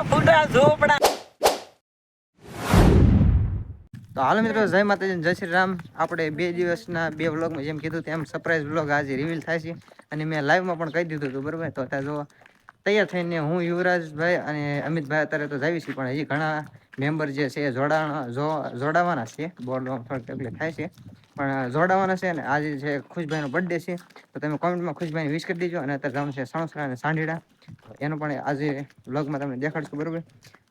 તો હાલો મિત્રો, જય માતાજી જય શ્રી રામ. આપણે બે દિવસના બે વ્લોગમાં જેમ કીધું તેમ સરપ્રાઈઝ વ્લોગ આજે રિવીલ થાય છે. અને મેં લાઈવમાં પણ કહી દીધું હતું, બરાબર? તો અત્યારે જો તૈયાર થઈને હું યુવરાજભાઈ અને અમિતભાઈ અત્યારે તો જાવી છીએ પણ હજી ઘણા મેમ્બર જે છે એ જોડાણ જોડાવાના છે. બોર્ડમાં થોડીક તકલીફ થાય છે. પણ જોડાવાના છે અને આજે છે ખુશભાઈનો બર્થડે છે, તો તમે કોમેન્ટમાં ખુશભાઈને વિશ કરી દેજો. અને અત્યારે જવાનું છે સણસરા અને સાંઢીડા. એનો પણ આજે વ્લોગમાં તમને દેખાડશું, બરાબર?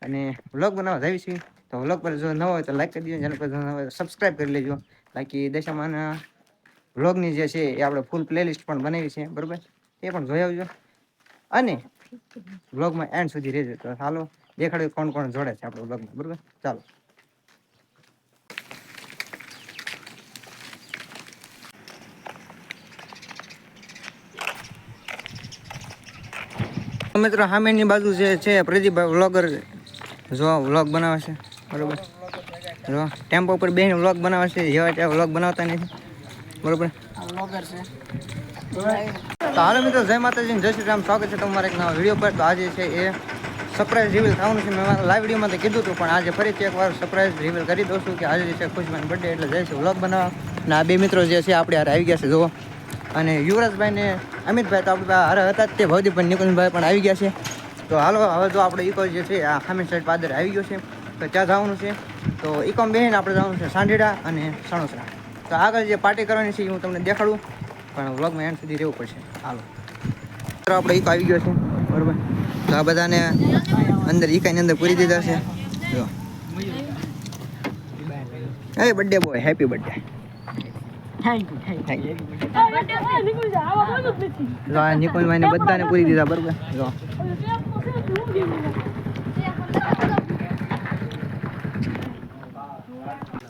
અને વ્લોગ બનાવવા જાવી છીએ તો વ્લોગ પર જો ન હોય તો લાઈક કરી દેજો. જેના પર હોય સબસ્ક્રાઈબ કરી લેજો. બાકી દશામાના વ્લોગની જે છે એ આપણે ફૂલ પ્લેલિસ્ટ પણ બનાવી છે, બરાબર? એ પણ જોઈ આવજો. અને વ્લોગમાં એન્ડ સુધી રહેજો. તો ચાલો દેખાડ્યું કોણ કોણ જોડે છે આપણું વ્લોગમાં બરોબર? ચાલો. મિત્રો, સામેની બાજુ જે છે, પ્રદીપભાઈ વ્લોગર જો વ્લોગ બનાવે છે, બરોબર? જો, ટેમ્પો પર બેન વ્લોગ બનાવે છે, જેવા ત્યાં વ્લોગ બનાવતા નથી, બરોબર? હાલો મિત્રો, જય માતાજી, જય શ્રી રામ. સ્વાગત છે તમારા એક નવા વીડિયો પર. તો આજે છે એ સરપ્રાઈઝ રિવીલ થવાનું છે. મેં મારા લાઈવ વિડીયોમાં તો કીધું હતું, પણ આજે ફરીથી એકવાર સરપ્રાઈઝ રિવીલ કરી દઉં છું કે આજે છે ખુશમાન બર્થડે એટલે જાય છે વ્લોગ બનાવવા. અને આ બે મિત્રો જે છે આપણે હારે આવી ગયા છે, જુઓ. અને યુવરાજભાઈ ને અમિતભાઈ તો આપણે હારે હતા તે ભવદીપ નિકુંજભાઈ પણ આવી ગયા છે. તો હાલો, હવે જો આપણે ઇકો જે છે આ ખામી સાઈડ પાદર આવી ગયો છે, તો ત્યાં જવાનું છે. તો ઇકોમ બેહીને આપણે જવાનું છે, સાંઢેડા અને સણોસરા. તો આગળ જે પાર્ટી કરવાની છે એ હું તમને દેખાડું, પણ વ્લોગમાં એન્ડ સુધી રહેવું પડશે. હાલો. મિત્રો, આપણે ઇકો આવી ગયો છે, બરોબર. તો આ બધાને અંદર ઈકાઈની અંદર પૂરી દીધા છે. જો. હે બર્થડે બોય હેપી બર્થડે જો આ નિકુંજભાઈને બધાને પૂરી દીધા બરોબર? જો.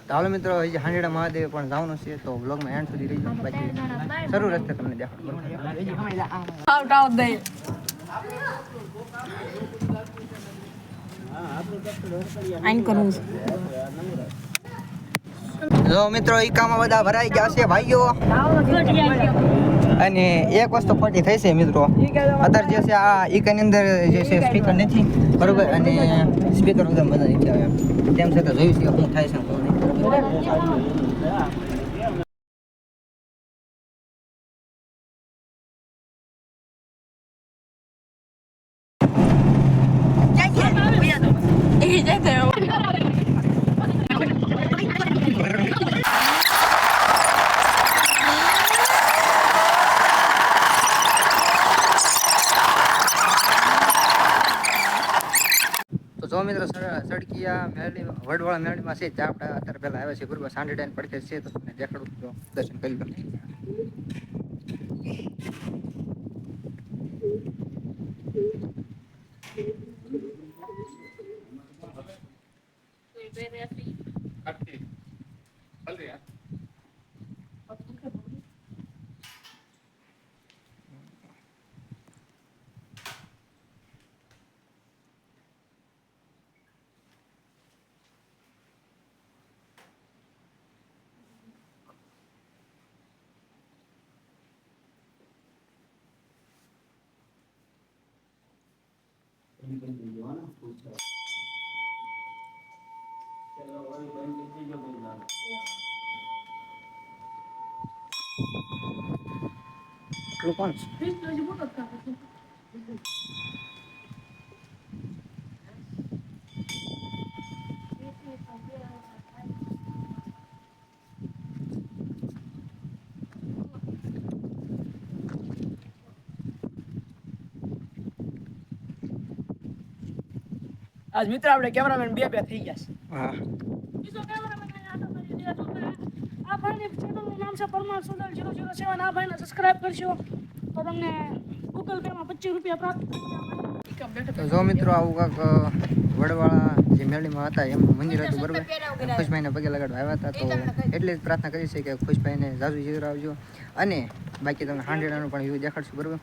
તો મિત્રો હજી હાંડેડા મહાદેવ પણ જવાનું છે તો વ્લોગમાં એન્ડ સુધી રહી બાકી શરૂ રસ્તે તમને દેખાડું? જો મિત્રો, ઈકામાં બધા ભરાઈ ગયા છે ભાઈઓ. અને એક વસ્તુ ખોટી થઈ છે મિત્રો. અત્યારે જે છે આ ઈકાની અંદર જે છે સ્પીકર નથી, બરોબર? અને સ્પીકર વગર આવે તેમ છતાં જોયું છે શું થાય છે નહીં તો જો સડકિયા મેળી, વડવાળા મેળીમાં છે ત્યાં આપણે અત્યારે પહેલાં આવ્યા છે બરોબર સાંડી ટાઈમ પડતે છે, તો તમને દેખાડું દર્શન કરી લો. એટલું કોણ છે આજ મિત્ર આપણે કેમેરામેન બે બે થઈ ગયા છે હા તમે. આ ભાઈની ચેનલનું નામ છે પરમાર સુંદર 007 આ ભાઈને સબસ્ક્રાઇબ કરશો તો તમને ગૂગલ પે માં પચીસ રૂપિયા પ્રાપ્ત તો જો મિત્રો આવું કાંક વડવાળા જે મેળીમાં હતા એમનું મંદિર હતું બરોબર? ખુશભાઈને પગે લગાડવા આવ્યા હતા તો એટલી જ પ્રાર્થના કરી છે કે ખુશભાઈને જાજુ જીવર આવજો. અને બાકી તમને હાંડેડાનું પણ વ્યૂ દેખાડશું બરોબર?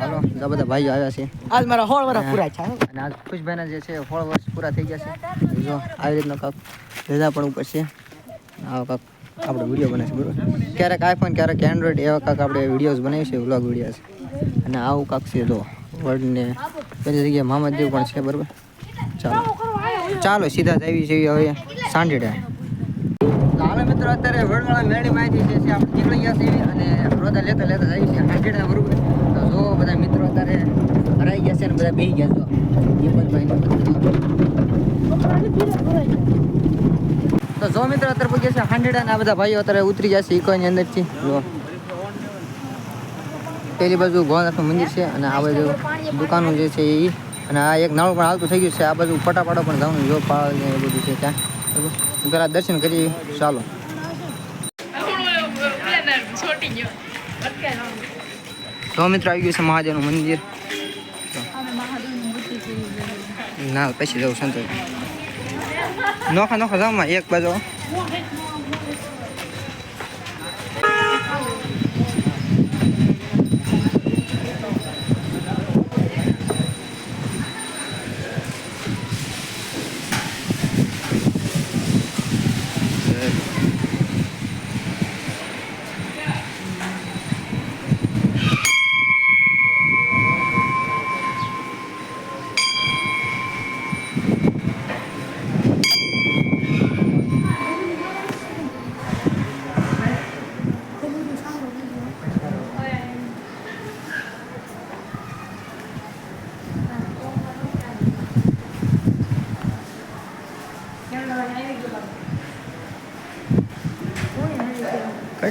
હાલો આ બધા ભાઈઓ આવ્યા છે. આજ મારા હોળ વર્ષ પૂરા છે અને આજ ખુશભાઈના જે છે હોળ વર્ષ પૂરા થઈ ગયા છે. જો આવી રીતનો કાંક રજા પણ ઉપર છે. આવો કાંક આપણે વીડિયો બનાવીશું, બરાબર? ક્યારેક આઈફોન ક્યારેક એન્ડ્રોઈડ એવા કાંક આપણે વિડીયોઝ બનાવી છે વ્લોગ વિડીયોઝ અને આવું કાંક છે, જો વર્લ્ડને બધી જગ્યાએ મામાદેવ પણ છે, બરાબર? ચાલો. ચાલો, સીધા જ આવી જઈએ હવે સાંજેડા હાલો મિત્રો, અત્યારે વડવાળા મેળી માહિતી છે, આપણે નીકળી ગયા છીએ અને રોદા લેતા લેતા આવી છે સાંજેડા બરોબર? તો જો, બધા મિત્રો અત્યારે હરાઈ ગયા છે અને બધા બેસી ગયા છો એ પણ બધા છોકરાની પીરે ભરાઈ જાય તો જો મિત્રો અત્યારે પૂછે છે હાંડેડા ને આ બધા ભાઈઓ અત્યારે ઉતરી જશે ઇકોની અંદરથી. જો. પેલી બાજુ ભોળાનાથનું મંદિર છે અને આ બાજુ દુકાનો જે છે એ અને આ એક નાળું પણ હાલતું થઈ ગયું છે. આ બાજુ ફટાફટો પણ જવાનું જો પાળ ને એ બધું છે ત્યાં. પેલા દર્શન કરી ચાલો. તો મિત્રો આવી ગયું છે મહાદેવનું મંદિર. ના પછી જવું સંતોષ નોખા નોખા જાવ એક બાજુ.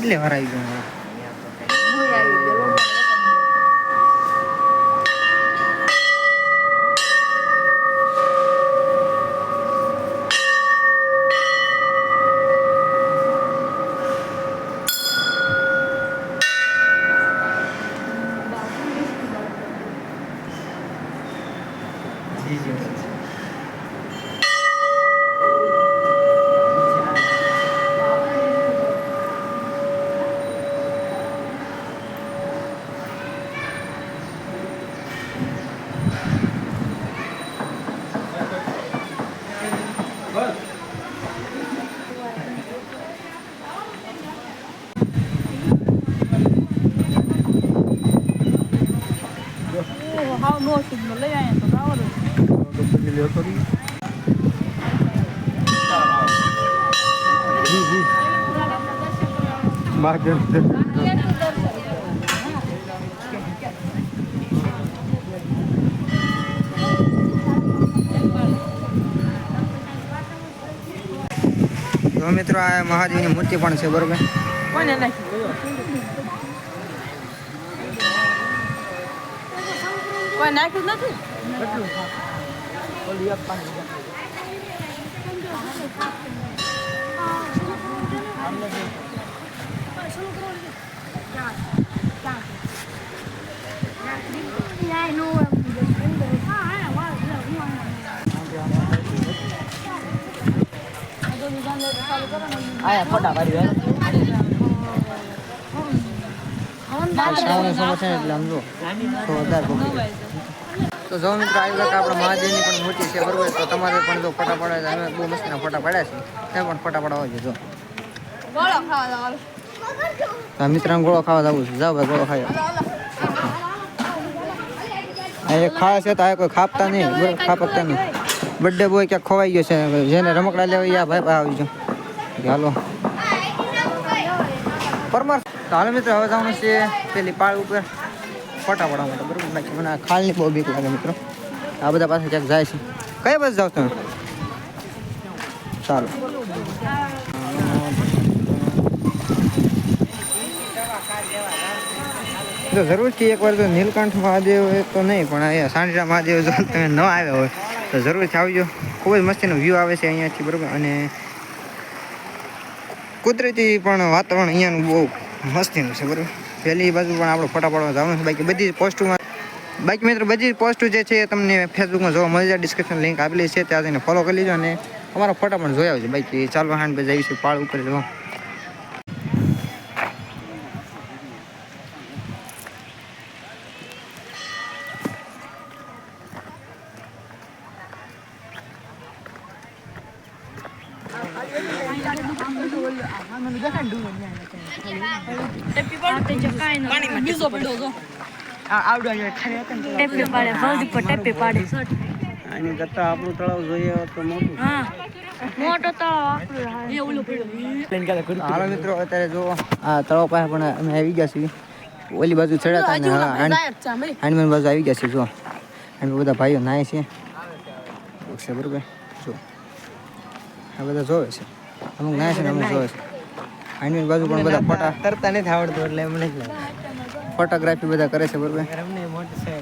അല്ലേ പറയുന്നത്? રાવર તો મિત્રો આ મહાદેવની મૂર્તિ પણ છે બરોબર? કોને નાખ્યું કોઈ નાખ્યું નથી? એક પાણી આયા ફોટા પાડી એટલે આમ જો તો જો મિત્રો આવી વખત આપણા મહાદેવની પણ મૂર્તિ છે બરોબર? તો તમારે પણ જો ફોટા પાડવા છે અમે બહુ મસ્તીના ફોટા પાડ્યા છે. ત્યાં પણ ફોટા પાડવા છે જો. આ ગોળો ખાવા જવું છે. જાઓ ભાઈ ગોળો આ એક ખાવા છે તો આ કોઈ ખાપતા નહીં બરોબર? ખાપકતા નહીં. બર્થડે બોય ક્યાંક ખોવાઈ ગયો છે જેને રમકડા લેવા આ ભાઈ આવી જાઓ હાલો. પરમાર. તો હાલો મિત્રો હવે જવાનું છે પેલી પાળ ઉપર. ફોટા પડવા માટે, બરોબર? બાકી મને ખાલની બહુ બીક લાગે મિત્રો. આ બધા પાસે ક્યાંક જાય છે. કઈ બસ જાવ તમે? ચાલો તો જરૂરથી એકવાર તો નીલકંઠ મહાદેવ તો નહીં, પણ અહીંયા સાંજરા મહાદેવ જો તમે ન આવ્યા હોય, તો જરૂરથી આવજો. ખૂબ જ મસ્તીનો વ્યૂ આવે છે અહીંયાથી, બરાબર? અને કુદરતી પણ વાતાવરણ અહીંયાનું બહુ મસ્તીનું છે, બરોબર? પહેલી બાજુ પણ આપણે ફોટા પાડવા જવાનું છે બાકી બધી પોસ્ટોમાં બાકી મિત્રો, બધી પોસ્ટો જે છે એ તમને ફેસબુકમાં જોવા મળી જાય. ડિસ્ક્રિપ્શન લિંક આપેલી છે. ત્યાં જઈને ફોલો કરી લેજો અને અમારા ફોટા પણ જોયા છે બાકી ચાલવા હાંડ બે જઈશું પાળ ઉપર જો આવડો ખાલી ટેપે પાડે ભાવજી પર ટેપે પાડે. આની કરતા આપણું તળાવ જોઈએ તો મોટું. હા. મોટો તો આપણું એ ઓલું પડ્યું. હાલો મિત્રો અત્યારે જો આ તળાવ પાસે પણ અમે આવી ગયા છીએ. ઓલી બાજુ ચડ્યા હતા ને હા બાજુ આવી ગયા છે જો. અને બધા ભાઈઓ નાય છે છે બરોબર? જો. આ બધા જોવે છે. અમુક નાય છે ને અમુક જોવે છે. આની બાજુ પણ બધા ફોટા તરતા નથી આવડતું એટલે એમને જ ફોટોગ્રાફી બધા કરે છે બરોબર અમને મોટું છે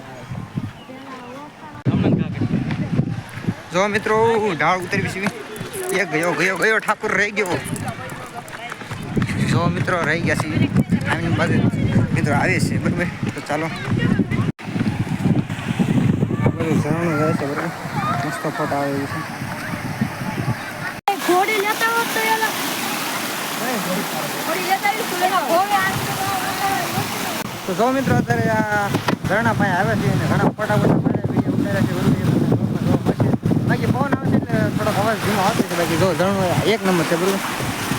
જો મિત્રો ઢાળ ઉતરવી છે એ ગયો ગયો ગયો ઠાકુર રહી ગયો જો મિત્રો રહી ગયા છે આની બાજુ મિત્રો આવે છે બરોબર તો ચાલો આ બધું ઝરણું રહે છે બરોબર મસ્ત ફોટા આવે છે ઘોડી લેતા હોત તો એલા ઘોડી લેતા આવી તો એલા ઘોડે આ તો જો મિત્રો અત્યારે આ ઝરણા પાસે આવે છે અને ઘણા ફોટા ફોટા પાડ્યા છે બાકી પવન આવે છે એટલે થોડોક અવાજ ધીમો આવતો છે. બાકી જો ઝરણું એક નંબર છે બરોબર?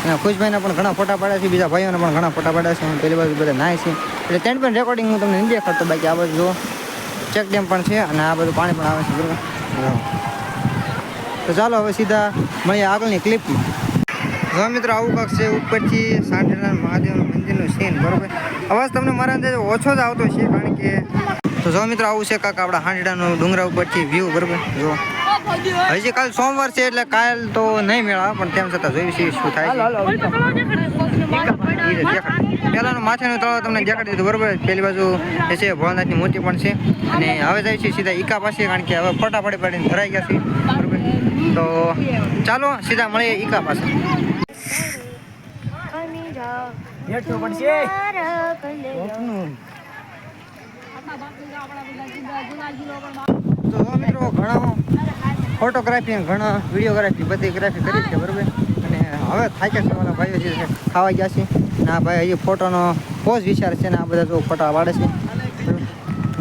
અને ખુશભાઈને પણ ઘણા ફોટા પાડ્યા છે બીજા ભાઈઓને પણ ઘણા ફોટા પાડ્યા છે અને પેલી બાજુ બધા નાય છે. એટલે ત્યાં પણ રેકોર્ડિંગ હું તમને નથી દેખાડતો બાકી આ બાજુ જો ચેક ડેમ પણ છે અને આ બધું પાણી પણ આવે છે બરોબર? તો ચાલો હવે સીધા મળીએ આગળની ક્લિપમાં જો મિત્રો આવું કાંક છે ઉપરથી સાંઠેલા મહાદેવનું મંદિરનું સીન બરોબર? અવાજ તમને મારા અંદાજે ઓછો જ આવતો છે કારણ કે તો જો મિત્રો આવું છે કાંક આપણા હાંડડાનું ડુંગરા ઉપરથી વ્યૂ બરોબર? જો. હજી કાલ સોમવાર છે એટલે કાલ તો નહીં મેળા, પણ તેમ છતાં જોયું છે શું થાય. પહેલાનું માથાનું તળાવ તમને દેખાડી દીધું, બરોબર? પેલી બાજુ જે છે ભોળાનાથની મૂર્તિ પણ છે. અને હવે જાય છે સીધા ઈકા પાસે, કારણ કે હવે ફોટા પાડી પાડીને ધરાઈ ગયા છે, બરોબર? તો ચાલો, સીધા મળીએ ઈકા પાસે. હેઠો પડશે. તો મિત્રો ઘણા ફોટોગ્રાફી ઘણા વિડીયોગ્રાફી બધી ગ્રાફી કરી છે બરોબર? અને હવે થાક્યા છે વાળા ભાઈઓ જે છે ખાવા ગયા છે. ના ભાઈ હજી ફોટોનો પોઝ વિચાર છે ને આ બધા જો ફોટા પાડે છે.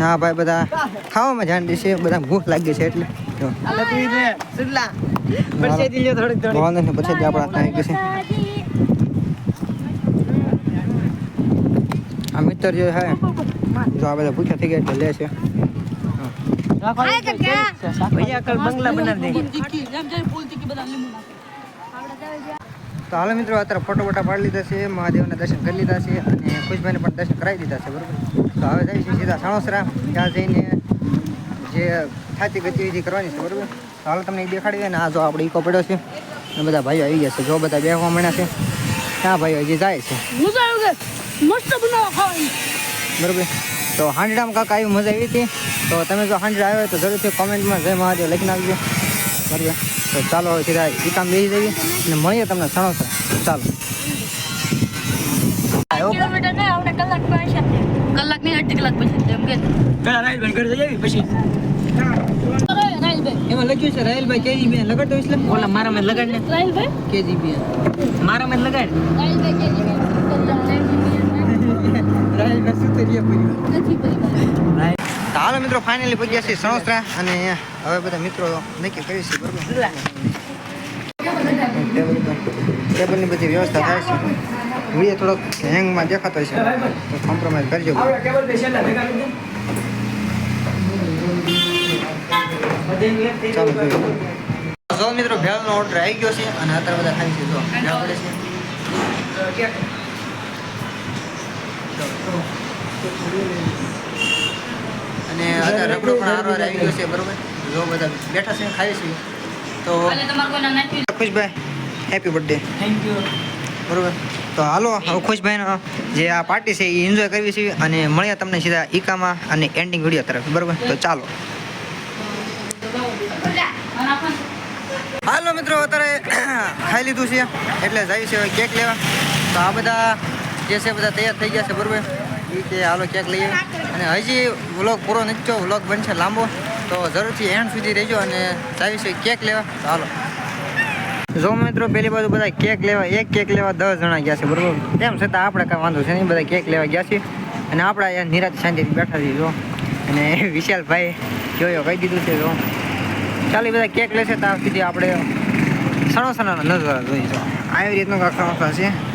ના ભાઈ બધા ખાવામાં ધ્યાન દેશે છે બધા ભૂખ લાગી છે એટલે. ભગવાન પછી આપણા ગયું છે. આ મિત્ર જે છે જો આ બધા ભૂખ્યા થઈ ગયા એટલે લે છે. ભૈયા કલ બંગલા બનાવી દે. તો હાલ મિત્રો અત્યારે ફોટો ફોટા પાડી લીધા છે મહાદેવના દર્શન કરી લીધા છે અને ખુશભાઈને પણ દર્શન કરાવી દીધા છે બરોબર? તો હવે જાય છે સીધા સણોસરા ત્યાં જઈને જે થાતી ગતિવિધિ કરવાની છે બરોબર? તો હાલ તમને એ દેખાડી ને આ જો આપણે ઈકો પડ્યો છે. અને બધા ભાઈઓ આવી ગયા છે જો બધા બેહવા મળ્યા છે. ત્યાં ભાઈઓ હજી જાય છે. મસ્ત બનાવો ખાવાની બરોબર. તો હાંડડામાં કાંક આવી મજા આવી હતી. તો તમે જો હાંડડા આવ્યો હોય તો જરૂરથી કોમેન્ટમાં જય મહાદેવ લખી નાખજો. બરોબર. તો ચાલો હવે સીધા એ કામ બેસી જઈએ અને મળીએ તમને સણોસર ચાલો. કિલોમીટર નહીં આપણે કલાક નહીં અઢી કલાક પછી એમ કે. રાઈડ બંધ કરી પછી? રાહિલભાઈ. એમાં લખ્યું છે રાયલભાઈ કેજી બેન લગાડતો એટલે? ઓલા મારા મેં લગાડ ને રાહિલભાઈ કેજી બેન મારા મેં લગાડ રાહિલભાઈ સુતરિયા પૂરી નથી પરિવાર તો હાલો મિત્રો ફાઇનલી પહોંચ્યા છીએ સણોસરા અને હવે બધા મિત્રો નક્કી કરી છે બરોબર? ટેબલની બધી વ્યવસ્થા થાય છે. વીડિયો થોડોક હેંગમાં દેખાતો છે તો કોમ્પ્રોમાઇઝ કરજો. ચાલો જોઈએ. મિત્રો ભેળનો ઓર્ડર આવી ગયો છે અને અત્યારે બધા ખાઈ છે. જો છે. અને અત્યારે રગડો પણ આરો આવી ગયો છે બરોબર? જો બધા બેઠા છે ખાઈ છે. તો ખુશભાઈ હેપી બર્થડે થેન્ક યુ બરોબર? તો હાલો હું ખુશભાઈનો જે આ પાર્ટી છે એ એન્જોય કરવી છે. અને મળ્યા તમને સીધા ઈકામાં અને એન્ડિંગ વીડિયો તરફ બરોબર? તો ચાલો. હાલો મિત્રો અત્યારે ખાઈ લીધું છે. એટલે જાય છે કેક લેવા. તો આ બધા જે છે બધા તૈયાર થઈ ગયા છે, બરોબર? એ કે હાલો કેક લઈએ. અને હજી વ્લોગ પૂરો થયો વ્લોગ બનશે લાંબો. તો જરૂરથી એન્ડ સુધી રહેજો અને છે કેક લેવા. તો હાલો. જો મિત્રો, પેલી બાજુ બધા કેક લેવા, એક કેક લેવા દસ જણા ગયા છે, બરોબર? તેમ છતાં આપણે કાંઈ વાંધો છે નહીં, બધા કેક લેવા ગયા છે. અને આપણે અહીંયા નિરાજ શાંતિથી બેઠા છીએ જો. અને વિશાલભાઈ જોયો, કહી દીધું છે, જો. ચાલી બધા કેક લેશે, ત્યાં સુધી આપણે સણોસરાનો નજારા જોઈશું આવી રીતનું કાંક સણોસા છે.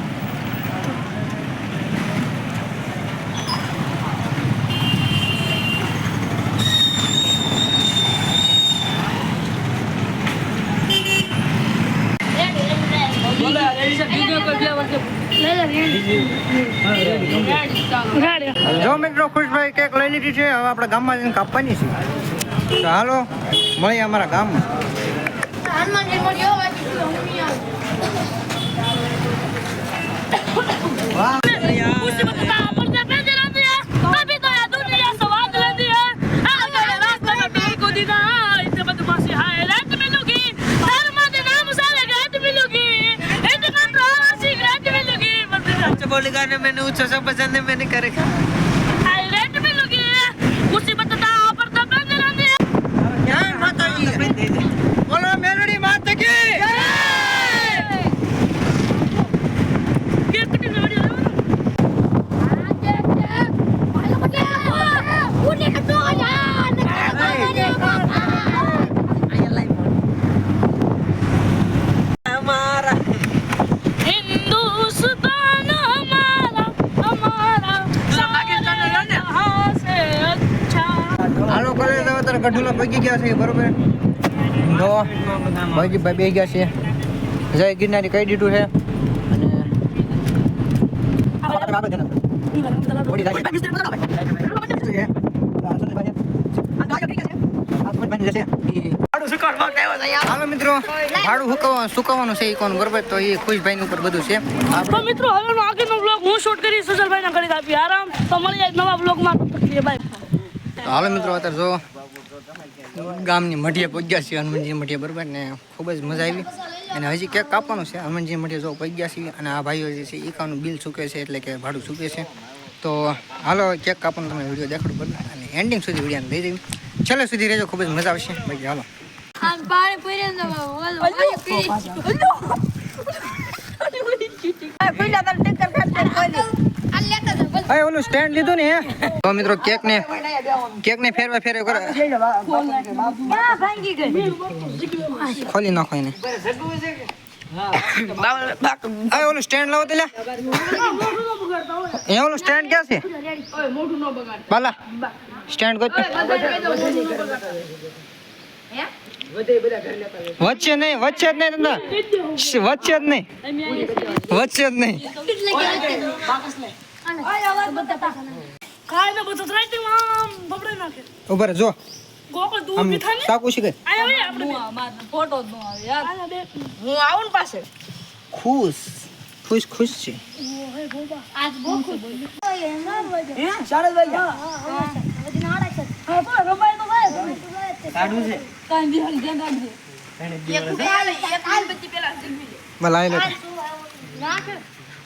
જો મિત્રો ખુશભાઈ કેક લઈ લીધી છે, હવે આપણે ગામમાં જઈને કાપવાની છે. તો હાલો, મળીએ અમારા ગામમાં. વાહ बोलेगा ने मैंने ऊंचा सा पसंद है मैंने करेगा ગયા છે બરોબર? તો ભાઈ ભાઈ બે ગયા છે. જય ગિરનારી કહી દીધું છે. સુકવવાનું એ કોણ બરોબર? તો એ ખુશભાઈ ઉપર બધું છે. તો મિત્રો હવેનો આગળનો બ્લોગ હું શૂટ કરી સુજલભાઈના ઘરે આપી. આરામ તો મળી જાય નવા બ્લોગમાં બાય તો હાલો મિત્રો અત્યારે જો ગામની મઢીએ પગ્યા છીએ હનુમાનજી મઢીએ બરાબર ને ખૂબ જ મજા આવી. અને હજી ક્યાંક કાપવાનું છે હનુમાનજી મઢીએ જો પગ્યા છીએ અને આ ભાઈઓ જે છે એકાનું બિલ ચૂકે છે એટલે કે ભાડું ચૂકે છે. તો હાલો ક્યાંક કાપવાનું તમે વીડિયો દેખાડું બરોબર અને એન્ડિંગ સુધી વીડિયો લઈ જઈએ છેલ્લે સુધી રહેજો ખૂબ જ મજા આવશે. બાકી હાલો. હવે ઓલું સ્ટેન્ડ લીધું ને હે? તો મિત્રો કેક ને કેક ને ફેરવા ફેરવા કરે. ખોલી નાખો એને. ઓલું સ્ટેન્ડ લાવો તો લે. એ ઓલું સ્ટેન્ડ ક્યાં છે? બાલા સ્ટેન્ડ ગોત. વચ્ચે નહીં વચ્ચે જ નહીં ધંધા વચ્ચે જ નહીં. વચ્ચે જ નહીં. ખાઈને બધું રાઈટિંગ આમ બબડે નાખે. ઊભા રહે, જો. ગોકળ દૂર આમ બી થાય ને સાકું શીખે આયા હોય આપણે ફોટો જ ન આવે યાર. બે. હું આવું ને પાસે ખુશ. ખુશ ખુશ છે. ભલા.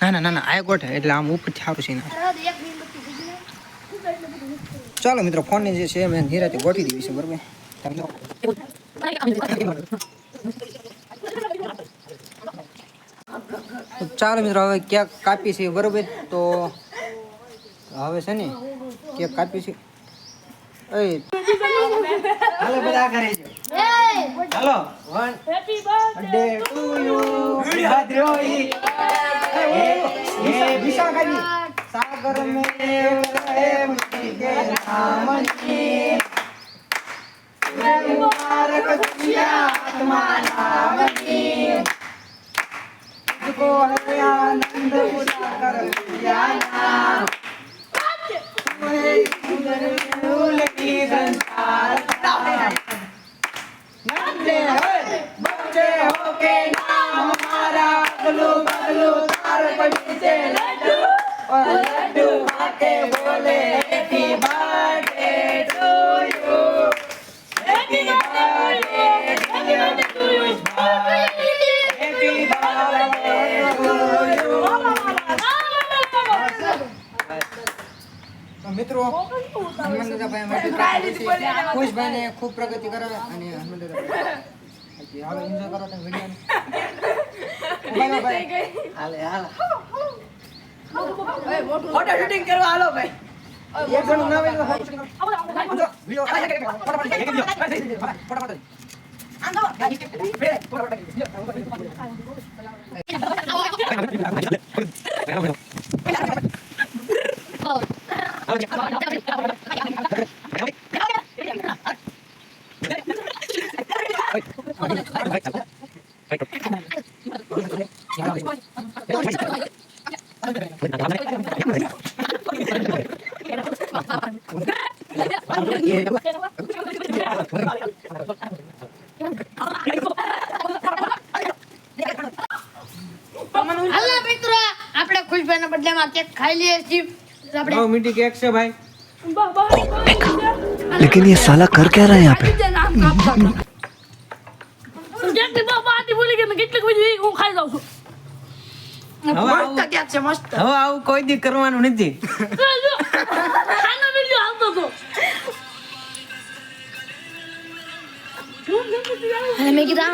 ના ના ના આ ગોઠે, એટલે આમ ઉપર સારું છે ચાલો મિત્રો ફોન જે છે મેં નિરાતે ગોઠવી દીધી છે, બરોબર? ચાલો મિત્રો, હવે કેક કાપી છે, બરોબર? તો હવે છે ને કેક કાપી છે. એ. બધા કરે છે Halo. Happy birthday to you. Iya. Happy iya. iya. bisa kan ini? Sagar mein mujhe ke naam ki Mubarak kiya atma naam ki Tujhko hai anand pura! બગલે હર બગલે હો કે નામ મારા અગલુ બગલુ તાર પડી છે લડ્ડુ લડ્ડુ ખાતે બોલે હેપી બર્થડે માટે ખુશભાઈને ખૂબ પ્રગતિ કરે અને હાલો એન્જોય કરો તમે વીડિયો હાલે હાલ ફોટો શૂટિંગ કરવા હાલો ભાઈ. એક જણું ના. જો, વીડિયો ફટાફટ. ફટાફટ બદલામાં કેક ખાઈ લઈએ છીએ તો આપણે બહુ મીઠી કેક છે ભાઈ બા- બા- लेकिन ये साला कर क्या रहा है यहाँ पे જેટલી બા બાટી બોલી કે મેં કેટલીક બધી હું ખાઈ જાઉં છું હવે આવું કેક છે મસ્ત હવે આવું કોઈ દી કરવાનું નથી આનો વિડિયો આવતો હતો અને મેં કીધું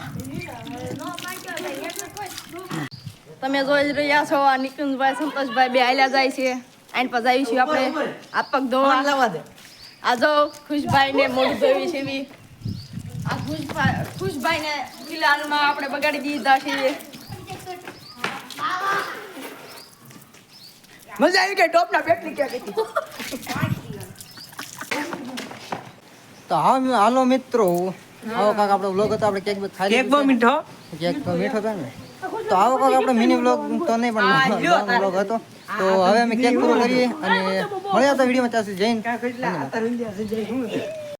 તમે જોઈ જ રહ્યા છો આ નિકુંજભાઈ સંતોષભાઈ બે જાય છે. આઈન પર આવી છીએ આપણે આ પગ ધોવા. લાવવા દે. આ જો ખુશભાઈ ને મોઢું ધોવી છે બી આ ખુશભાઈ ખુશભાઈ ને ફિલહાલમાં આપણે બગાડી દીધા છીએ મજા આવી ગઈ ટોપના પેટની કેક હતી? તો હા હાલો મિત્રો. આવો કાક આપણો વ્લોગ હતો આપણે કેક ખાઈ કેક બહુ મીઠો. કેક તો મીઠો થાય ને. તો આવો કાક આપણો મિની બ્લોગ તો નહીં પણ બ્લોગ હતો. તો હવે અમે કેક પૂરો કરીએ? અને મળ્યા હતા વિડીયોમાં ચાલશે. સુધી